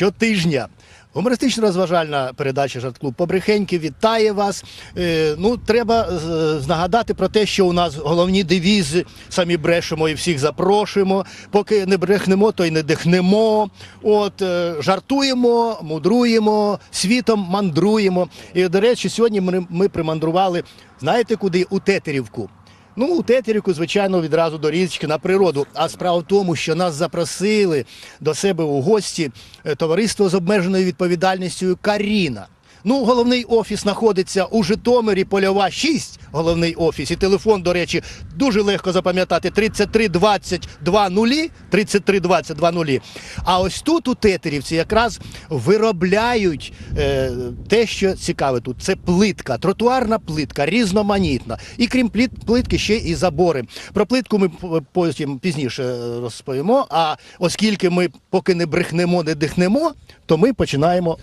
Щотижня. Гумористично розважальна передача Жарт-клуб Побрехеньки вітає вас. Е, ну, треба е, нагадати про те, що у нас головні девізи. Самі брешемо і всіх запрошуємо. Поки не брехнемо, то й не дихнемо. От е, жартуємо, мудруємо, світом мандруємо. І, до речі, сьогодні ми, ми примандрували, знаєте куди? У Тетерівку. Ну, у тетеріку, звичайно, відразу до річки на природу. А справа в тому, що нас запросили до себе у гості е, товариство з обмеженою відповідальністю Каріна. Ну, головний офіс знаходиться у Житомирі, польова 6, головний офіс. І телефон, до речі, дуже легко запам'ятати 33 20 20, 33 20 20. А ось тут у Тетерівці якраз виробляють е, те, що цікаве тут. Це плитка, тротуарна плитка, різноманітна. І крім плит, плитки, ще і забори. Про плитку ми потім пізніше е, розповімо. А оскільки ми поки не брехнемо, не дихнемо, то ми починаємо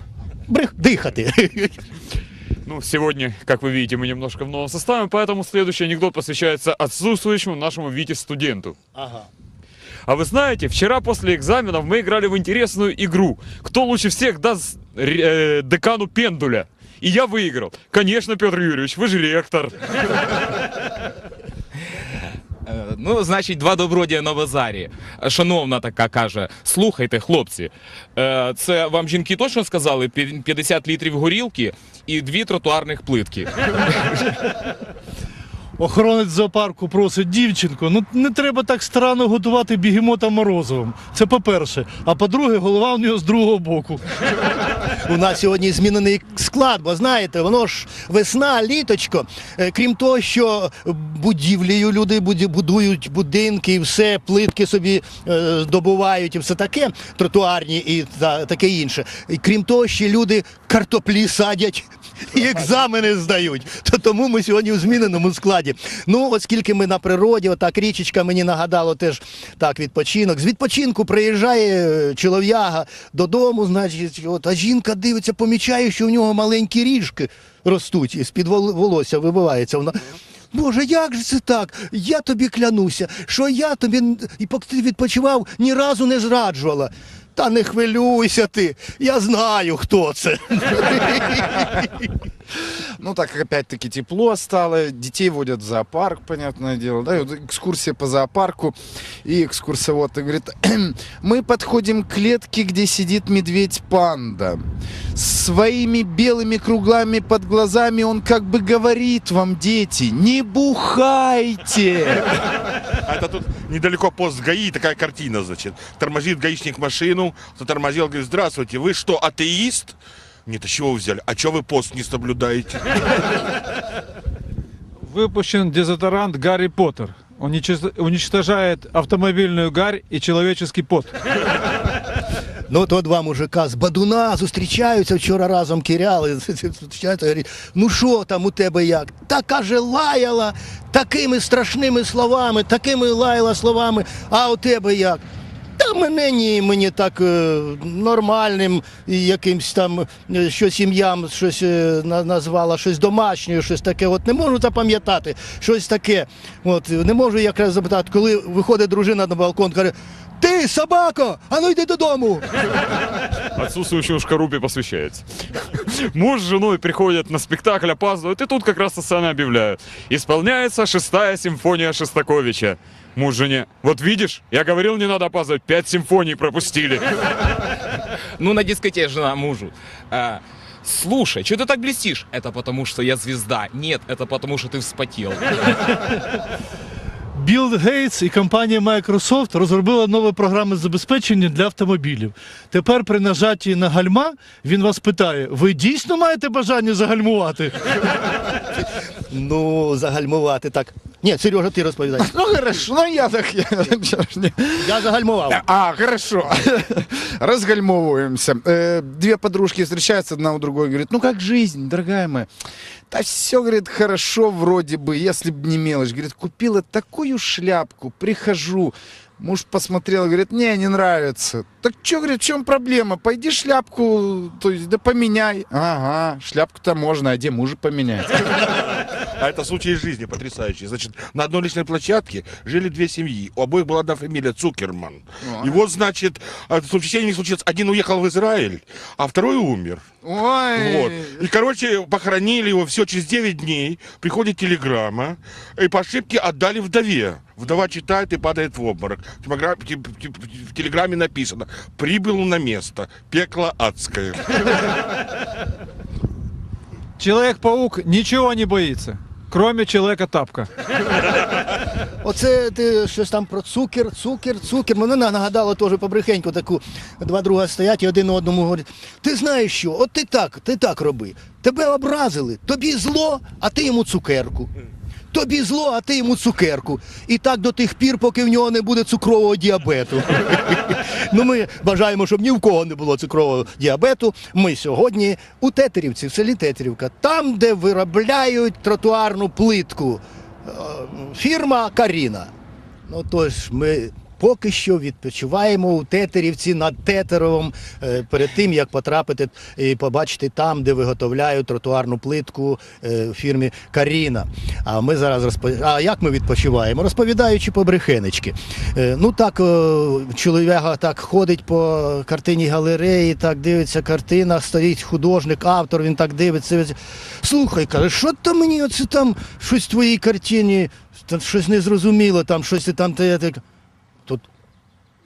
брех... дихати. Ну, сегодня, как вы видите, мы немножко в новом составе, поэтому следующий анекдот посвящается отсутствующему нашему Вите-студенту. Ага. А вы знаете, вчера после экзаменов мы играли в интересную игру. Кто лучше всех даст э, декану пендуля? И я выиграл. Конечно, Петр Юрьевич, вы же ректор. Е, Ну, значить, два добродія на базарі. Шановна така каже: слухайте, хлопці, е, це вам жінки точно сказали 50 літрів горілки і дві тротуарних плитки. Охоронець зоопарку просить дівчинку. Ну не треба так странно готувати бігемота морозовим. Це по-перше. А по-друге, голова у нього з другого боку. У нас сьогодні змінений склад, бо знаєте, воно ж весна, літочко. Е, Крім того, що будівлею люди будують будинки і все, плитки собі е, здобувають і все таке, тротуарні і та- таке інше. І крім того, ще люди картоплі садять. І екзамени здають. То тому ми сьогодні у зміненому складі. Ну, оскільки ми на природі, отак річечка мені нагадало теж так відпочинок. З відпочинку приїжджає е, чолов'яга додому, значить, от, а жінка дивиться, помічає, що в нього маленькі ріжки ростуть, і з-під волосся вибивається. Вона. Боже, як же це так? Я тобі клянуся, що я тобі, і поки ти відпочивав, ні разу не зраджувала. Та не хвилюйся ти, я знаю, хто це. Ну так как опять-таки тепло стало, детей водят в зоопарк, понятное дело, да, и вот экскурсия по зоопарку, и экскурсовод говорит, мы подходим к клетке, где сидит медведь-панда. Своими белыми круглами под глазами он как бы говорит вам, дети, не бухайте. А это тут недалеко пост ГАИ, такая картина, значит. Тормозит гаишник машину, затормозил, говорит, здравствуйте, вы что, атеист? Нет, а чего вы взяли? А что вы пост не соблюдаете? Выпущен дезодорант Гарри Поттер. Он уничтож- уничтожает автомобильную гарь и человеческий пот. Ну, то два мужика з Бадуна зустрічаються вчора разом кіряли. Зустрічаються, говорять, ну що там у тебе як? Та каже, лаяла такими страшними словами, такими лаяла словами, а у тебе як? Та мене ні, мені так е, нормальним, і якимсь там е, щось ім'ям щось е, на- назвала, щось домашнє, щось таке. От не можу запам'ятати, щось таке. От не можу якраз запитати, коли виходить дружина на балкон, каже. Ти, собако, а ну йди додому. Отсутствующему шкарупе посвящается. Муж с женой приходят на спектакль, опаздывают, и тут как раз сцены объявляют. Исполняется шестая симфония Шостаковича. Муж жене, вот видишь, я говорил, не надо опаздывать, пять симфоний пропустили. Ну, на дискотеке жена мужу. Е, Слушай, что ты так блестишь? Это потому, что я звезда. Нет, это потому, что ты вспотел. Білл Гейтс і компанія Microsoft розробила нові програми забезпечення для автомобілів. Тепер при нажатті на гальма він вас питає: ви дійсно маєте бажання загальмувати? Ну, загальмувати так. Ні, Сережа, ти розповідай. Ну хорошо, ну я так... Я, загальмував. А, хорошо. Разгальмовываемся. Э, Две подружки встречаются одна у другой, говорит, ну как жизнь, дорогая моя? Да все, говорит, хорошо вроде бы, если бы не мелочь. Говорит, купила такую шляпку, прихожу, Муж посмотрел, говорит, не, не нравится. Так что, говорит, в чем проблема? Пойди шляпку, то есть, да поменяй. Ага, шляпку-то можно, а где мужа поменять? А это случай из жизни потрясающий. Значит, на одной личной площадке жили две семьи. У обоих была одна фамилия Цукерман. И вот, значит, случайно не случилось. Один уехал в Израиль, а второй умер. Ой, Вот. И, короче, похоронили его все через 9 дней. Приходит телеграмма. И по ошибке отдали вдове. Вдова читает и падает в обморок. В телеграмме написано «Прибыл на место. Пекло адское». Человек-паук ничего не боится, кроме человека-тапка. Оце ти щось там про цукер, цукер, цукер. Мене нагадало теж побрехеньку таку. Два друга стоять і один одному говорять: ти знаєш що? От ти так, ти так роби. Тебе образили, тобі зло, а ти йому цукерку. Тобі зло, а ти йому цукерку. І так до тих пір, поки в нього не буде цукрового діабету. Ну, ми бажаємо, щоб ні в кого не було цукрового діабету. Ми сьогодні у Тетерівці, в селі Тетерівка, там, де виробляють тротуарну плитку. Е, Фірма Каріна. Ну тож ми поки що відпочиваємо у Тетерівці над Тетеровом е, перед тим, як потрапити і побачити там, де виготовляють тротуарну плитку е, в фірмі Каріна. А ми зараз розпо... А як ми відпочиваємо? Розповідаючи по брехенечки. Е, Ну так, чоловіка так ходить по картині галереї, так дивиться картина, стоїть художник, автор, він так дивиться. Слухай, каже, що то мені оце там щось в твоїй картині, там щось незрозуміло, там щось там те. те.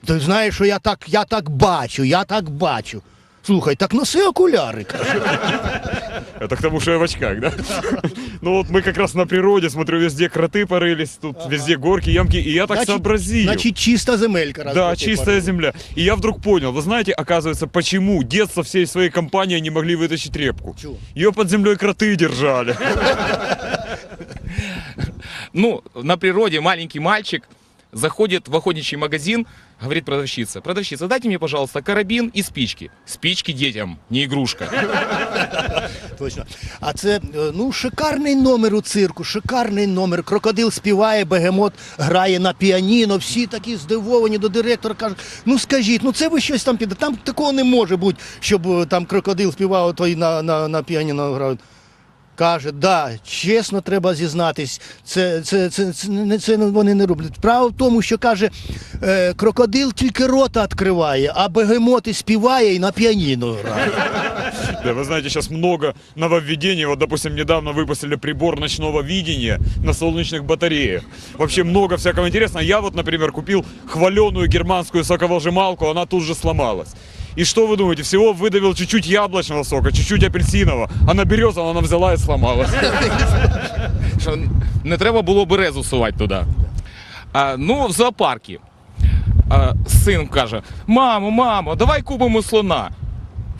Ти знаєш, що я так, я так бачу, я так бачу. Слухай, так носи окуляри. каже. Это к тому, что я в очках, да? Ну вот мы как раз на природе, смотрю, везде кроты порылись, тут везде горки, ямки, и я так Значить- сообразил. Значить, чиста земелька. раз Да, чистая порила. земля. И я вдруг понял, вы знаете, оказывается, почему дед со всей своей компанией не могли вытащить репку? Чего? Ее под землей кроты держали. Ну, на природе маленький мальчик заходит в охотничий магазин, говорит продавщица, продавщица, дайте мне, пожалуйста, карабин и спички. Спички детям, не игрушка. Точно. А це е, ну шикарний номер у цирку, шикарний номер. Крокодил співає, бегемот грає на піаніно. Всі такі здивовані до директора кажуть: ну скажіть, ну це ви щось там піде. Там такого не може бути, щоб е, там крокодил співав, той на, на, на піаніно грав. Каже, да, чесно треба зізнатись, це, це, це, це, не- це вони не роблять. Справа в тому, що каже, е, крокодил тільки рота відкриває, а бегемот і співає і на піаніно грає. Да, вы знаете, сейчас много нововведений. Вот, допустим, недавно выпустили прибор ночного видения на солнечных батареях. Вообще много всякого интересного. Я вот, например, купил хваленую германскую соковыжималку, она тут же сломалась. И что вы думаете? Всего выдавил чуть-чуть яблочного сока, чуть-чуть апельсинового, а на березового она взяла и сломалась. Що не треба було березу сувати туди. А, ну, в зоопаркі. А, син каже: Мамо, мамо, давай купимо слона.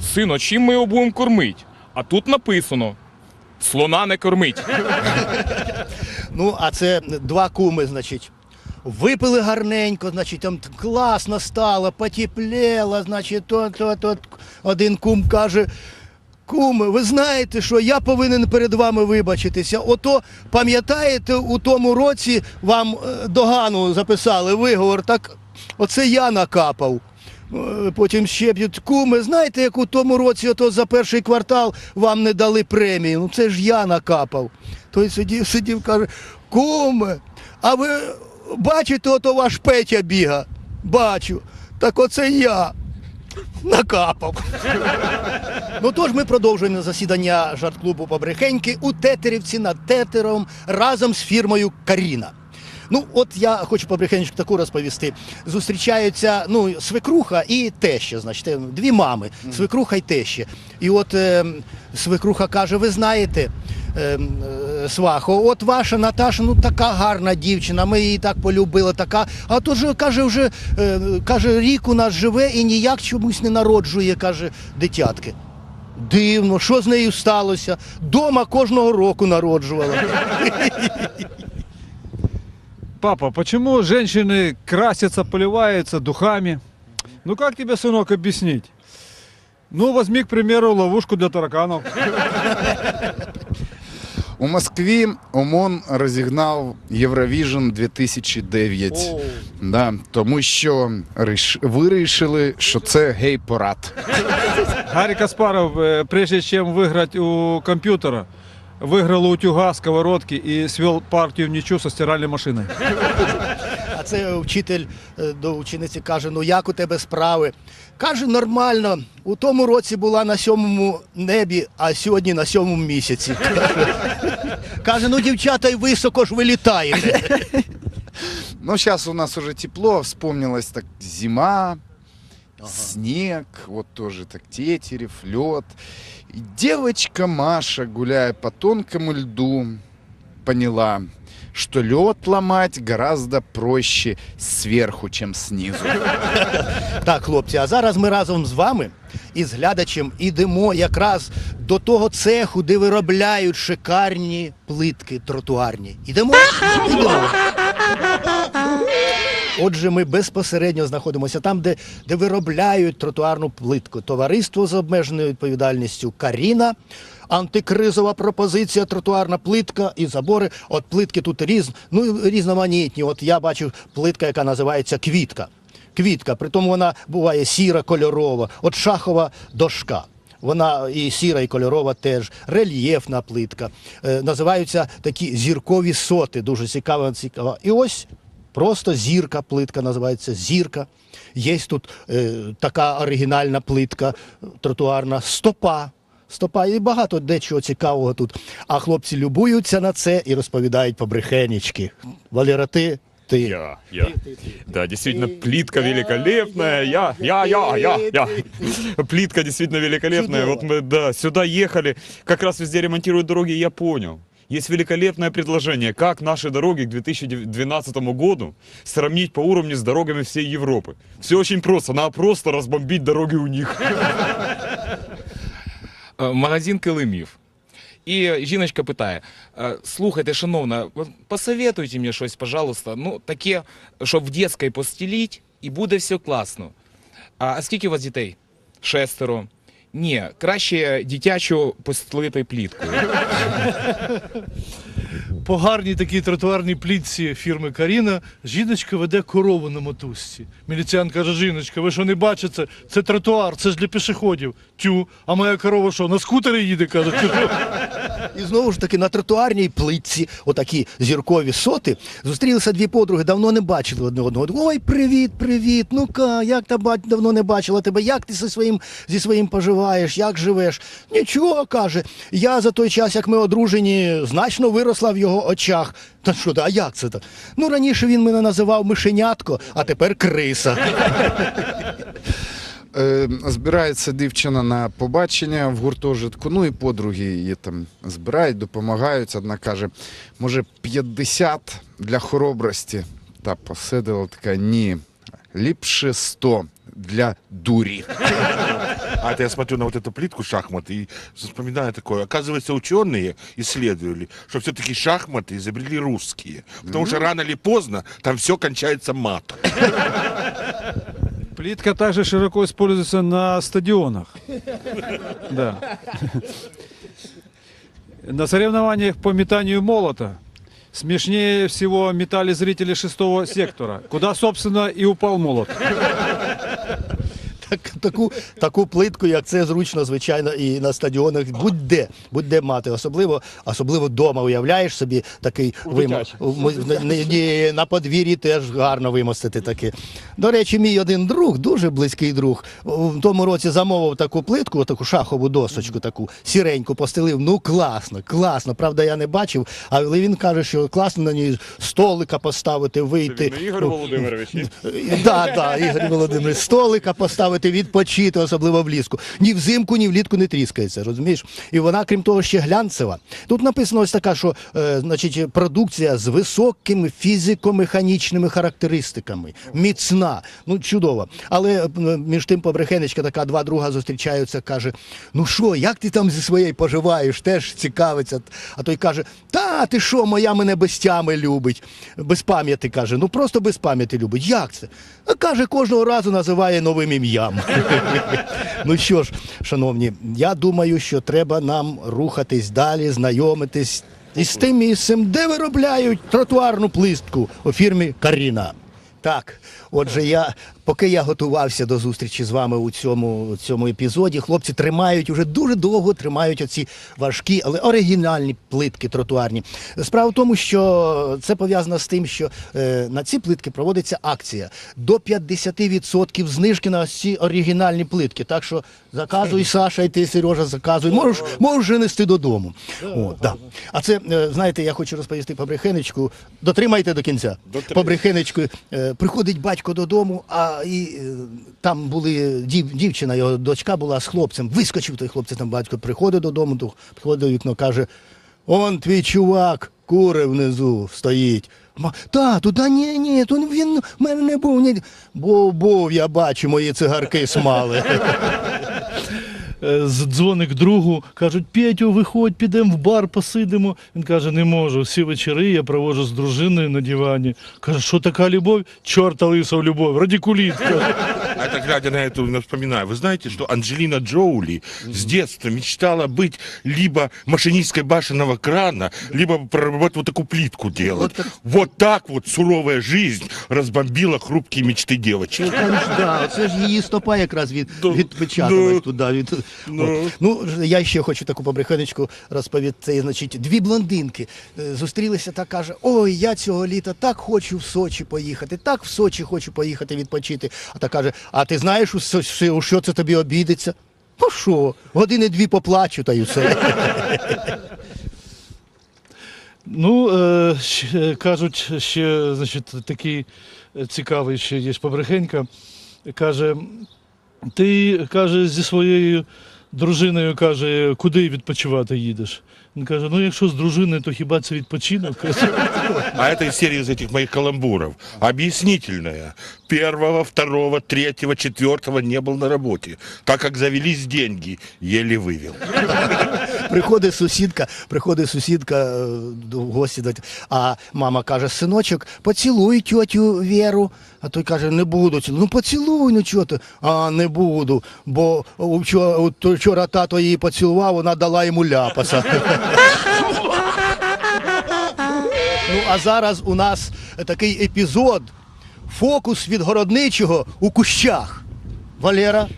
Сино, чим ми його будемо кормити? А тут написано: слона не кормить. Ну, а це два куми, значить. Випили гарненько, значить, там класно стало, потепліло, значить, то, то, то. Один кум каже. Куми, ви знаєте, що я повинен перед вами вибачитися. Ото, пам'ятаєте, у тому році вам е, догану записали виговор, так оце я накапав. Е, Потім ще б'ють куми. Знаєте, як у тому році ото за перший квартал вам не дали премію? Ну це ж я накапав. Той сидів, сидів, каже, куме, а ви бачите, ото ваш Петя біга? Бачу. Так оце я накапав. Ну тож ми продовжуємо засідання жарт-клубу Побрехеньки у Тетерівці над Тетером разом з фірмою Каріна. Ну, от я хочу побрехенечку таку розповісти. Зустрічаються ну, свекруха і теща, значить, е, дві мами, свекруха і теща. І от е, свекруха каже: ви знаєте, е, е, свахо, от ваша Наташа, ну така гарна дівчина, ми її так полюбили, така. А то ж каже, вже е, каже, рік у нас живе і ніяк чомусь не народжує, каже, дитятки. Дивно, що з нею сталося? Дома кожного року народжувала. Папа, почему женщины красятся, поливаются духами? Ну как тебе, сынок, объяснить? Ну, возьми, к примеру, ловушку для тараканов. У Москві ОМОН розігнав Євровіжн 2009. Да, тому що риш- вирішили, що це гей-парад. Гарри Каспаров, э, прежде чем выиграть у компьютера, выиграл у утюга, сковородки и свел партию в ничью со стиральной машиной. А це вчитель е, до учениці каже: ну як у тебе справи? Каже, нормально. У тому році була на сьомому небі, а сьогодні на сьомому місяці. Каже, ну дівчата, й високо ж ви літаєте. Ну, сейчас у нас уже тепло, вспомнилась так зима, снег, вот тоже так тетерев, лед. И девочка Маша, гуляя по тонкому льду, поняла, что лед ломать гораздо проще сверху, чем снизу. Так, хлопці, а зараз ми разом з вами і з глядачем ідемо якраз до того цеху, де виробляють шикарні плитки тротуарні. Ідемо? Ідемо. Отже, ми безпосередньо знаходимося там, де, де виробляють тротуарну плитку. Товариство з обмеженою відповідальністю Каріна. Антикризова пропозиція, тротуарна плитка і забори. От плитки тут різ, ну, різноманітні. От я бачу плитка, яка називається квітка. Квітка, притому вона буває сіра, кольорова, от шахова дошка. Вона і сіра, і кольорова теж, рельєфна плитка. Е, називаються такі зіркові соти, дуже цікава, цікава. І ось просто зірка плитка називається зірка. Є тут е, така оригінальна плитка тротуарна, стопа. Стопа і багато дечого цікавого тут. А хлопці любуються на це і розповідають побрехенічки. Валера, ти, ти. Я, я. Да, действительно, плитка великолепная. Я, я, я, я, я. Плитка действительно великолепная. Чудово. Вот мы, да, сюда ехали. Как раз везде ремонтируют дороги, я понял. Есть великолепное предложение, как наши дороги к 2012 году сравнить по уровню с дорогами всей Европы. Все очень просто, надо просто разбомбить дороги у них. Е, магазин килимів. І жіночка питає: «Е, слухайте, шановна, посоветуйте мені щось, пожалуйста, ну таке, щоб в дітській постіліть, і буде все класно. А скільки у вас дітей? Шестеро. Ні, краще дитячу постелити пліткою. По гарній такій тротуарній плітці фірми Каріна жіночка веде корову на мотузці. Міліціян каже, жіночка, ви що не бачите? Це тротуар, це ж для пішоходів. Тю, а моя корова що, на скутері їде, каже? І знову ж таки на тротуарній плитці, отакі зіркові соти, зустрілися дві подруги, давно не бачили одне одного. Ой, привіт, привіт. Ну-ка, як та бать давно не бачила тебе, як ти зі своїм, зі своїм поживаєш, як живеш? Нічого, каже. Я за той час, як ми одружені, значно виросла в його очах. Та що, а як це так? Ну, раніше він мене називав мишенятко, а тепер криса. Е, збирається дівчина на побачення в гуртожитку, ну і подруги її там збирають, допомагають. Одна каже, може 50 для хоробрості. Та посидила така, ні, ліпше 100 для дурі. А это я смотрю на вот эту плитку шахмат и вспоминаю такое. Оказывается, ученые исследовали, что все-таки шахматы изобрели русские. Потому что рано или поздно там все кончается матом. Плитка также широко используется на стадионах. Да. На соревнованиях по метанию молота смешнее всего метали зрители шестого сектора, куда, собственно, и упал молот. Так, таку, таку плитку, як це зручно, звичайно, і на стадіонах будь-де, будь-де мати. Особливо, особливо вдома уявляєш собі такий вимо... в- ні, ні, на подвір'ї теж гарно вимостити таке. До речі, мій один друг, дуже близький друг, в тому році замовив таку плитку, таку шахову досочку, таку сіреньку постелив. Ну класно, класно. Правда, я не бачив, але він каже, що класно на ній столика поставити, вийти. Ігор Володимирович. Так, так, Ігор Володимирович, столика поставити, відпочити, особливо влізку. Ні взимку, ні влітку не тріскається, розумієш? І вона, крім того, ще глянцева. Тут написано ось така, що е, значить, продукція з високими фізико-механічними характеристиками, міцна, ну чудова. Але е, між тим побрехенечка така два друга зустрічаються, каже: Ну що, як ти там зі своєю поживаєш? Теж цікавиться. А той каже: Та ти що, моя мене без тями любить, без пам'яті каже. Ну просто без пам'яті любить. Як це? А каже, кожного разу називає новим ім'ям. ну що ж, шановні, я думаю, що треба нам рухатись далі, знайомитись. із тим місцем, де виробляють тротуарну плистку у фірмі Каріна. Так, отже, я поки я готувався до зустрічі з вами у цьому, у цьому епізоді, хлопці тримають уже дуже довго тримають оці важкі, але оригінальні плитки тротуарні. Справа в тому, що це пов'язано з тим, що е, на ці плитки проводиться акція до 50% знижки на ці оригінальні плитки. Так що заказуй, Саша, і ти, Сережа, заказуй. Можеш, можеш вже нести додому. О, да. А це, е, знаєте, я хочу розповісти по брехенечку. Дотримайте до кінця. Брехенечку е, приходить батько додому, а і е, там були дів, дівчина, його дочка була з хлопцем. Вискочив той хлопець, там батько приходить додому, то приходить до вікно, каже: Он твій чувак, кури внизу стоїть. Ма, та, туди ні, ні, то він в мене не був. Ні. Був, був, я бачу, мої цигарки смали. Е, з- Дзвоник другу, кажуть, Петю, виходь, підемо в бар, посидимо. Він каже, не можу. Всі вечори я проводжу з дружиною на дивані. Каже, що така любов? Чорта лисов любов, радикулітка. А это, глядя на это, я вспоминаю. Вы знаете, что Анджелина Джоули с детства мечтала быть либо машинисткой башенного крана, либо проработать вот такую плитку делать. Вот так вот суровая жизнь разбомбила хрупкие мечты девочек. Там ж, да, це ж її стопа якраз від, Ну, відпечаталась ну, туди. Від, ну. От. ну, я ще хочу таку побрехенечку розповісти. Значить, дві блондинки е, зустрілися та каже: Ой, я цього літа так хочу в Сочі поїхати, так в Сочі хочу поїхати відпочити. А та каже: А ти знаєш, у що це тобі обійдеться? Ну що, години дві поплачу та й все. Ну, е, кажуть, ще значить, такий е, цікавий ще є побрехенька. Каже, ти каже, зі своєю дружиною каже, куди відпочивати їдеш? Він каже: ну якщо з дружиною, то хіба це відпочинок? Каже, А это из серии из этих моих каламбуров. Объяснительная. Первого, второго, третьего, четвертого не был на работе. Так как завелись деньги, еле вывел. Приходить сусідка, приходить сусідка е, до гості, а мама каже: синочок, поцілуй тьотю Віру. А той каже, не буду цілувати. Ну поцілуй, ну чого ти? А не буду. Бо вчора, вчора тато її поцілував, вона дала йому ляпаса. ну а зараз у нас такий епізод. Фокус від городничого у кущах. Валера,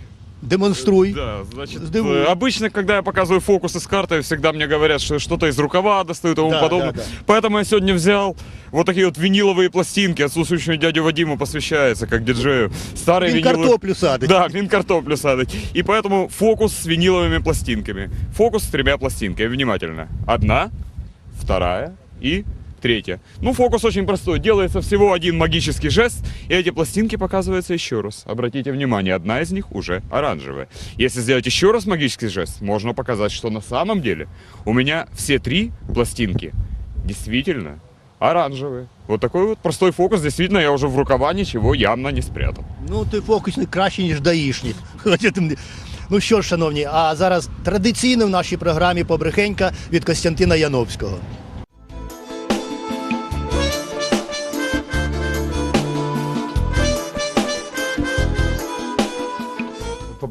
демонструй. Да, значит, Здивуй. э, обычно, когда я показываю фокусы с картой, всегда мне говорят, что что-то из рукава достают и тому Да, подобное. да, да. Поэтому я сегодня взял вот такие вот виниловые пластинки. Отсутствующему дядю Вадиму посвящается, как диджею. Старые Він виниловые... картоплю. Да, він картоплю. И поэтому фокус с виниловыми пластинками. Фокус с тремя пластинками. Внимательно. Одна, вторая и третья. Ну, фокус очень простой. Делается всего один магический жест, и эти пластинки показываются еще раз. Обратите внимание, одна из них уже оранжевая. Если сделать еще раз магический жест, можно показать, что на самом деле у меня все три пластинки действительно оранжевые. Вот такой вот простой фокус. Действительно, я уже в рукава ничего явно не спрятал. Ну, ти фокусник краще, ніж даїшник. Хоча ти мені- Ну що ж, шановні, а зараз традиційно в нашій програмі побрехенька від Костянтина Яновського.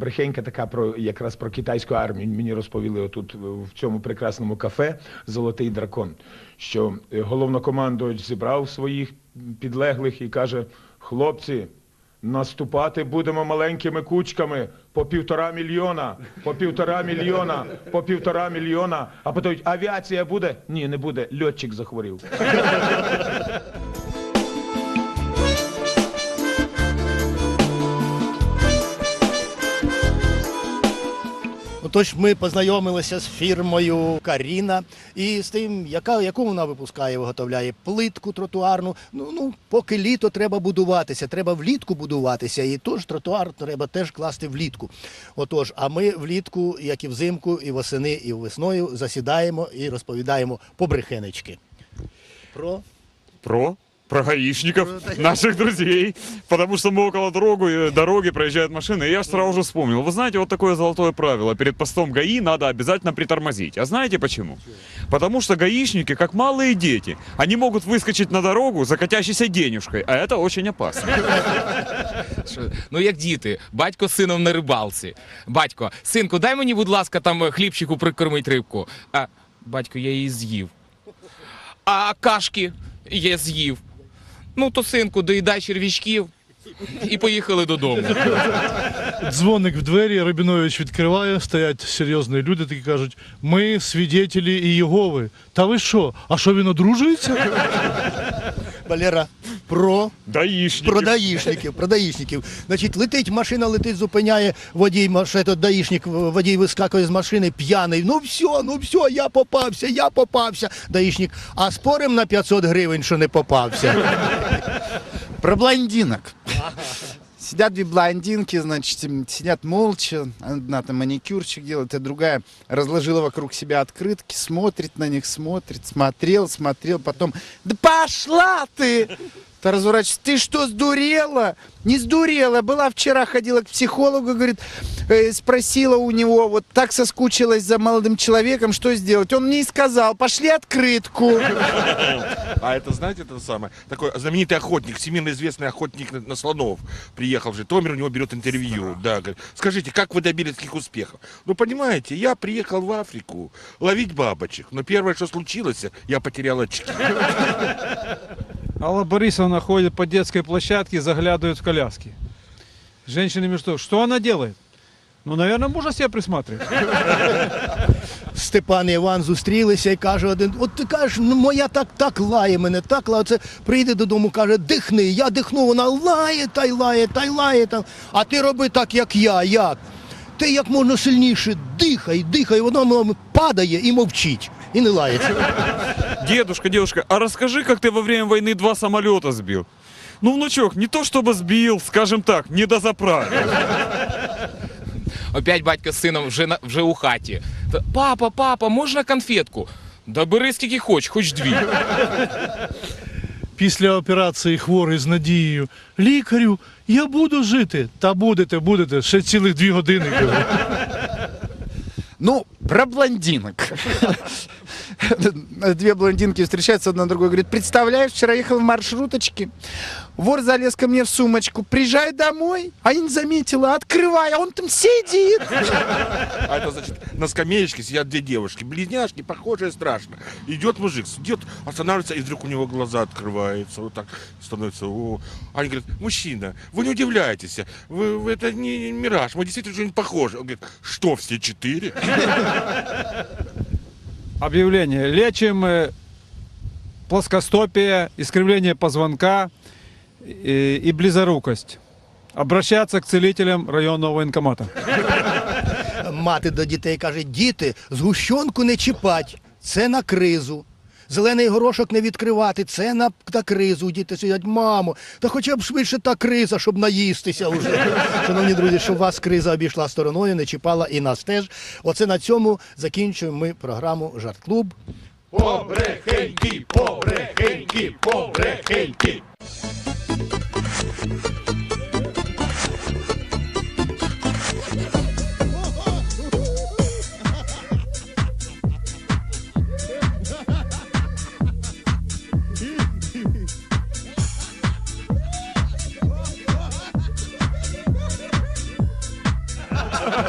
Побрехенька така про якраз про китайську армію. Мені розповіли отут в цьому прекрасному кафе Золотий дракон, що е, головнокомандувач зібрав своїх підлеглих і каже: хлопці. Наступати будемо маленькими кучками по півтора мільйона, по півтора мільйона, по півтора мільйона. А потім авіація буде? Ні, не буде. Льотчик захворів. Отож, ми познайомилися з фірмою Каріна і з тим, яка, яку вона випускає, виготовляє плитку тротуарну. Ну, ну, поки літо треба будуватися, треба влітку будуватися, і тож тротуар треба теж класти влітку. Отож, а ми влітку, як і взимку, і восени, і весною засідаємо і розповідаємо побрехенечки. Про Про? Про гаишников, наших друзей. Потому что мы около дороги, дороги проезжают машины. И я ж сразу же вспомнил. Вы знаете, вот такое золотое правило. Перед постом ГАИ надо обязательно притормозить. А знаете почему? Потому что гаишники, как малые дети, они могут выскочить на дорогу за катящейся денежкой. А это очень опасно. Що- Ну, як діти, батько з сином на рибалці. Батько, синку, дай мені, будь ласка, там е, хлібчику прикормить рибку. А батько, я її з'їв. а кашки я з'їв. Ну, то синку, доїдай червічків і поїхали додому. Дзвоник в двері, Рабінович відкриває, стоять серйозні люди, такі кажуть, ми свідетелі і Єгови. Та ви що? А що він одружується? Валера, про Даїшників. Про даїшників, про даїшників. Значить, летить машина, летить, зупиняє водій, маш- этот даїшник, водій вискакує з машини, п'яний. Ну все, ну все, я попався, я попався. Даїшник, а спорим на 500 гривень, що не попався. Про блондинок. Сидят две блондинки, значит, сидят молча. Одна там маникюрчик делает, а другая разложила вокруг себя открытки, смотрит на них, смотрит, смотрел, смотрел, потом, да пошла ты! Та разворачивается, ты что, сдурела? Не сдурела, была вчера, ходила к психологу, говорит, э, спросила у него, вот так соскучилась за молодым человеком, что сделать? Он мне и сказал, пошли открытку. А это, знаете, это самое, такой знаменитый охотник, всемирно известный охотник на, на слонов, приехал в Житомир, у него берет интервью, да, говорит, скажите, как вы добились таких успехов? Ну, понимаете, я приехал в Африку ловить бабочек, но первое, что случилось, я потерял очки. Алла Борисовна ходит по детской площадке заглядывает в коляски. Женщины между что она делает? Ну, наверное, мужа себе присматривает. Степан і Іван зустрілися і каже один: от ти кажеш, ну моя так так лає мене, так лає. Це прийде додому, каже, дихни, я дихну, вона лає та й лає, та й лає. Та... А ти роби так, як я, як? Ти як можна сильніше дихай, дихай, мов, падає і мовчить, і не лається. Дедушка, дедушка, а расскажи, как ты во время войны два самолета сбил. Ну, внучок, не то чтобы сбил, скажем так, не дозаправил. Опять батько з сином вже, на, вже у хаті. Та, Папа, папа, можна конфетку? Да бери скільки хоч, хоч дві. Після операції хворий з надією. Лікарю, я буду жити. Та будете, будете, ще цілих дві години. каже. Ну, про блондинок. Две блондинки встречаются одна другой, говорит, представляешь, вчера ехал в маршруточке, вор залез ко мне в сумочку, приезжаю домой, а я не заметила, открываю, а он там сидит. А это значит, на скамеечке сидят две девушки, близняшки, похожие страшно. Идет мужик, идет, останавливается, и вдруг у него глаза открываются, вот так становится. О. Они говорят, мужчина, вы не удивляйтесь, вы, вы- это не мираж, мы действительно что-нибудь похожи. Он говорит, что, все четыре? Объявление. Лечим э, плоскостопие, искривление позвонка и, и близорукость. Обращаться к целителям районного военкомата. Мати до дітей каже: діти, згущенку не чіпать, це на кризу. Зелений горошок не відкривати, це на, на кризу. Діти сидять, мамо, та хоча б швидше та криза, щоб наїстися вже. Шановні друзі, щоб вас криза обійшла стороною, не чіпала і нас теж. Оце на цьому закінчуємо ми програму Жарт Клуб. Побрехеньки, побрехеньки,